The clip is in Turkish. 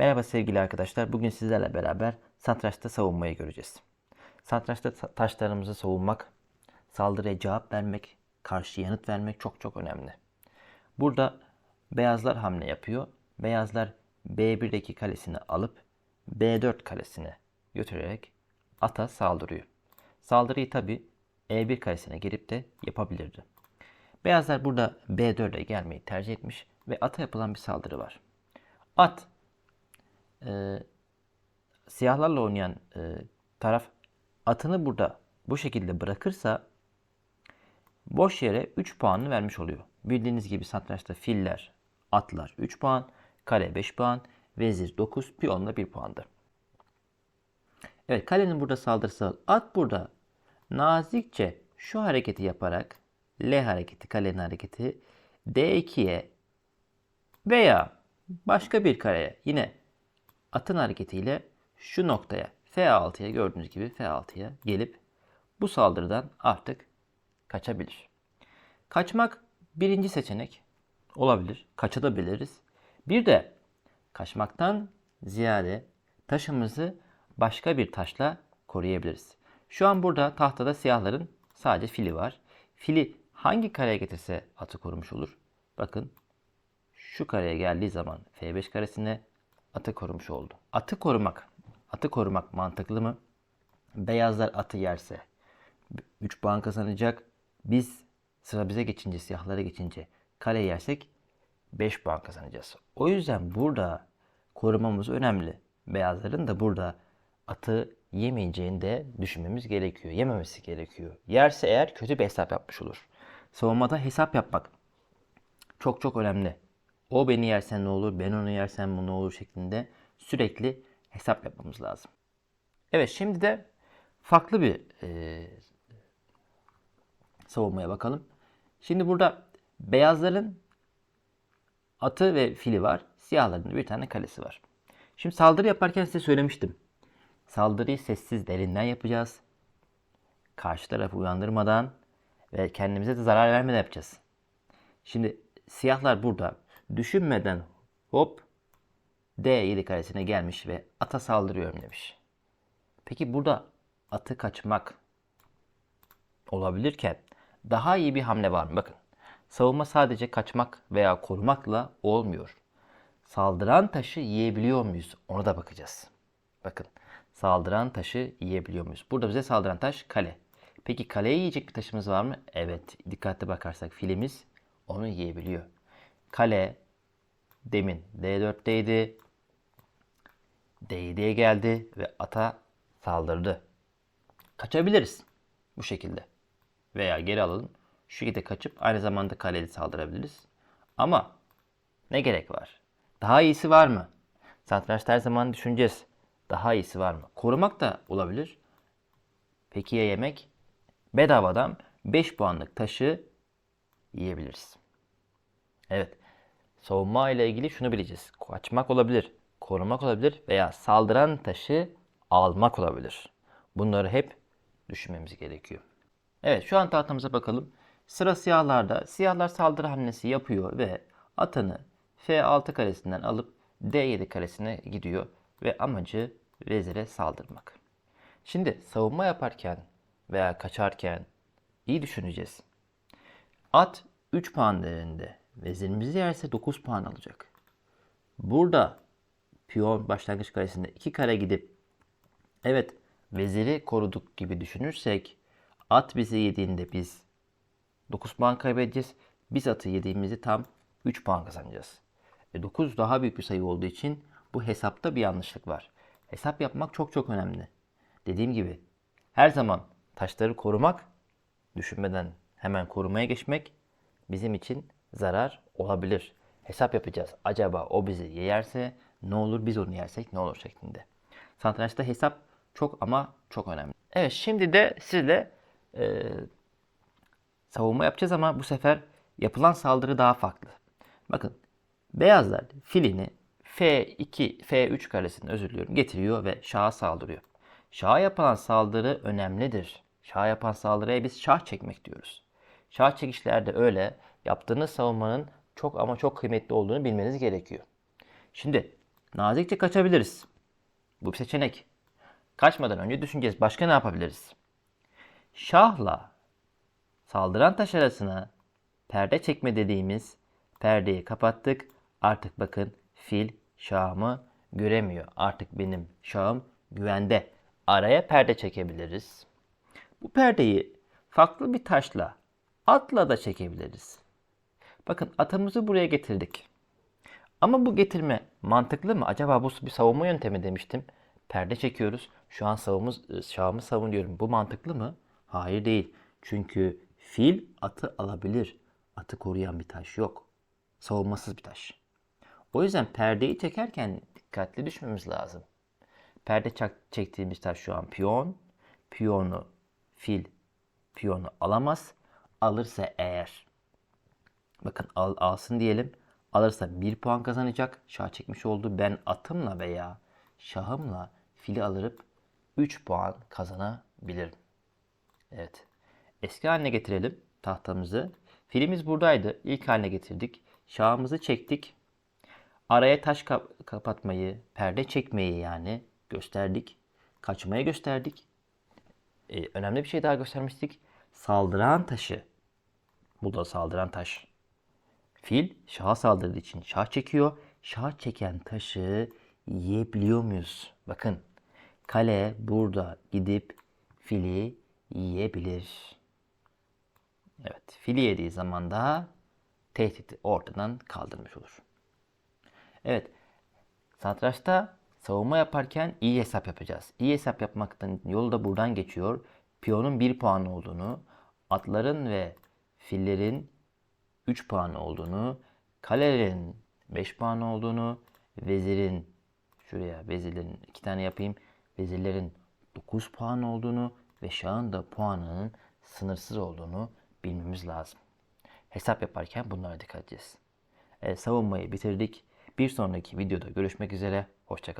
Merhaba sevgili arkadaşlar. Bugün sizlerle beraber satrançta savunmayı göreceğiz. Satrançta ta- taşlarımızı savunmak, saldırıya cevap vermek, karşı yanıt vermek çok çok önemli. Burada beyazlar hamle yapıyor. Beyazlar B1'deki kalesini alıp B4 kalesine götürerek ata saldırıyor. Saldırıyı tabi E1 kalesine girip de yapabilirdi. Beyazlar burada B4'e gelmeyi tercih etmiş ve ata yapılan bir saldırı var. At e, siyahlarla oynayan e, taraf atını burada bu şekilde bırakırsa boş yere 3 puanını vermiş oluyor. Bildiğiniz gibi satrançta filler, atlar 3 puan, kale 5 puan, vezir 9, piyon da 1 puandır. Evet kalenin burada saldırısı. At burada nazikçe şu hareketi yaparak L hareketi, kalenin hareketi D2'ye veya başka bir kareye yine atın hareketiyle şu noktaya F6'ya gördüğünüz gibi F6'ya gelip bu saldırıdan artık kaçabilir. Kaçmak birinci seçenek olabilir. Kaçabiliriz. Bir de kaçmaktan ziyade taşımızı başka bir taşla koruyabiliriz. Şu an burada tahtada siyahların sadece fili var. Fili hangi kareye getirse atı korumuş olur. Bakın şu kareye geldiği zaman F5 karesine atı korumuş oldu. Atı korumak, atı korumak mantıklı mı? Beyazlar atı yerse 3 puan kazanacak. Biz sıra bize geçince, siyahlara geçince kale yersek 5 puan kazanacağız. O yüzden burada korumamız önemli. Beyazların da burada atı yemeyeceğini de düşünmemiz gerekiyor. Yememesi gerekiyor. Yerse eğer kötü bir hesap yapmış olur. Savunmada hesap yapmak çok çok önemli. O beni yersen ne olur, ben onu yersem bu ne olur şeklinde sürekli hesap yapmamız lazım. Evet şimdi de farklı bir e, savunmaya bakalım. Şimdi burada beyazların atı ve fili var. Siyahların bir tane kalesi var. Şimdi saldırı yaparken size söylemiştim. Saldırıyı sessiz derinden yapacağız. Karşı tarafı uyandırmadan ve kendimize de zarar vermeden yapacağız. Şimdi siyahlar burada düşünmeden hop D7 karesine gelmiş ve ata saldırıyorum demiş. Peki burada atı kaçmak olabilirken daha iyi bir hamle var mı? Bakın savunma sadece kaçmak veya korumakla olmuyor. Saldıran taşı yiyebiliyor muyuz? Ona da bakacağız. Bakın saldıran taşı yiyebiliyor muyuz? Burada bize saldıran taş kale. Peki kaleye yiyecek bir taşımız var mı? Evet. Dikkatli bakarsak filimiz onu yiyebiliyor. Kale demin D4'teydi. D7'ye geldi ve ata saldırdı. Kaçabiliriz bu şekilde. Veya geri alalım. Şu şekilde kaçıp aynı zamanda kaleye saldırabiliriz. Ama ne gerek var? Daha iyisi var mı? Satrançta her zaman düşüneceğiz. Daha iyisi var mı? Korumak da olabilir. Peki ya yemek? Bedavadan 5 puanlık taşı yiyebiliriz. Evet. Savunma ile ilgili şunu bileceğiz. Kaçmak olabilir, korumak olabilir veya saldıran taşı almak olabilir. Bunları hep düşünmemiz gerekiyor. Evet şu an tahtamıza bakalım. Sıra siyahlarda. Siyahlar saldırı hamlesi yapıyor ve atını F6 karesinden alıp D7 karesine gidiyor ve amacı vezire saldırmak. Şimdi savunma yaparken veya kaçarken iyi düşüneceğiz. At 3 puan değerinde. Vezirimizi yerse 9 puan alacak. Burada piyon başlangıç karesinde 2 kare gidip evet veziri koruduk gibi düşünürsek at bizi yediğinde biz 9 puan kaybedeceğiz. Biz atı yediğimizde tam 3 puan kazanacağız. E 9 daha büyük bir sayı olduğu için bu hesapta bir yanlışlık var. Hesap yapmak çok çok önemli. Dediğim gibi her zaman taşları korumak, düşünmeden hemen korumaya geçmek bizim için zarar olabilir. Hesap yapacağız. Acaba o bizi yerse ne olur biz onu yersek ne olur şeklinde. Satrançta hesap çok ama çok önemli. Evet şimdi de sizle e, savunma yapacağız ama bu sefer yapılan saldırı daha farklı. Bakın beyazlar filini F2, F3 karesini özür diliyorum getiriyor ve şaha saldırıyor. Şaha yapılan saldırı önemlidir. Şaha yapan saldırıya biz şah çekmek diyoruz. Şah çekişlerde öyle yaptığınız savunmanın çok ama çok kıymetli olduğunu bilmeniz gerekiyor. Şimdi Nazikçe kaçabiliriz. Bu bir seçenek. Kaçmadan önce düşüneceğiz. Başka ne yapabiliriz? Şahla saldıran taş arasına perde çekme dediğimiz perdeyi kapattık. Artık bakın fil şahımı göremiyor. Artık benim şahım güvende. Araya perde çekebiliriz. Bu perdeyi farklı bir taşla, atla da çekebiliriz. Bakın atımızı buraya getirdik. Ama bu getirme mantıklı mı? Acaba bu bir savunma yöntemi demiştim. Perde çekiyoruz. Şu an savumuz, şahımı savunuyorum. Bu mantıklı mı? Hayır değil. Çünkü fil atı alabilir. Atı koruyan bir taş yok. Savunmasız bir taş. O yüzden perdeyi çekerken dikkatli düşmemiz lazım. Perde çektiğimiz taş şu an piyon. Piyonu fil piyonu alamaz. Alırsa eğer bakın al, alsın diyelim. Alırsa 1 puan kazanacak. Şah çekmiş oldu. Ben atımla veya şahımla fili alırıp 3 puan kazanabilirim. Evet. Eski haline getirelim tahtamızı. Filimiz buradaydı. İlk haline getirdik. Şahımızı çektik. Araya taş kap- kapatmayı, perde çekmeyi yani gösterdik. Kaçmayı gösterdik. Ee, önemli bir şey daha göstermiştik. Saldıran taşı. Bu da saldıran taş. Fil şaha saldırdığı için şah çekiyor. Şah çeken taşı yiyebiliyor muyuz? Bakın kale burada gidip fili yiyebilir. Evet fili yediği zaman da tehdidi ortadan kaldırmış olur. Evet satrançta savunma yaparken iyi hesap yapacağız. İyi hesap yapmaktan yolu da buradan geçiyor. Piyonun 1 puan olduğunu, atların ve fillerin 3 puan olduğunu, kalelerin 5 puan olduğunu, vezirin şuraya vezirlerin 2 tane yapayım. Vezirlerin 9 puan olduğunu ve şahın da puanının sınırsız olduğunu bilmemiz lazım. Hesap yaparken bunlara dikkat edeceğiz. Evet, savunmayı bitirdik. Bir sonraki videoda görüşmek üzere. Hoşçakalın.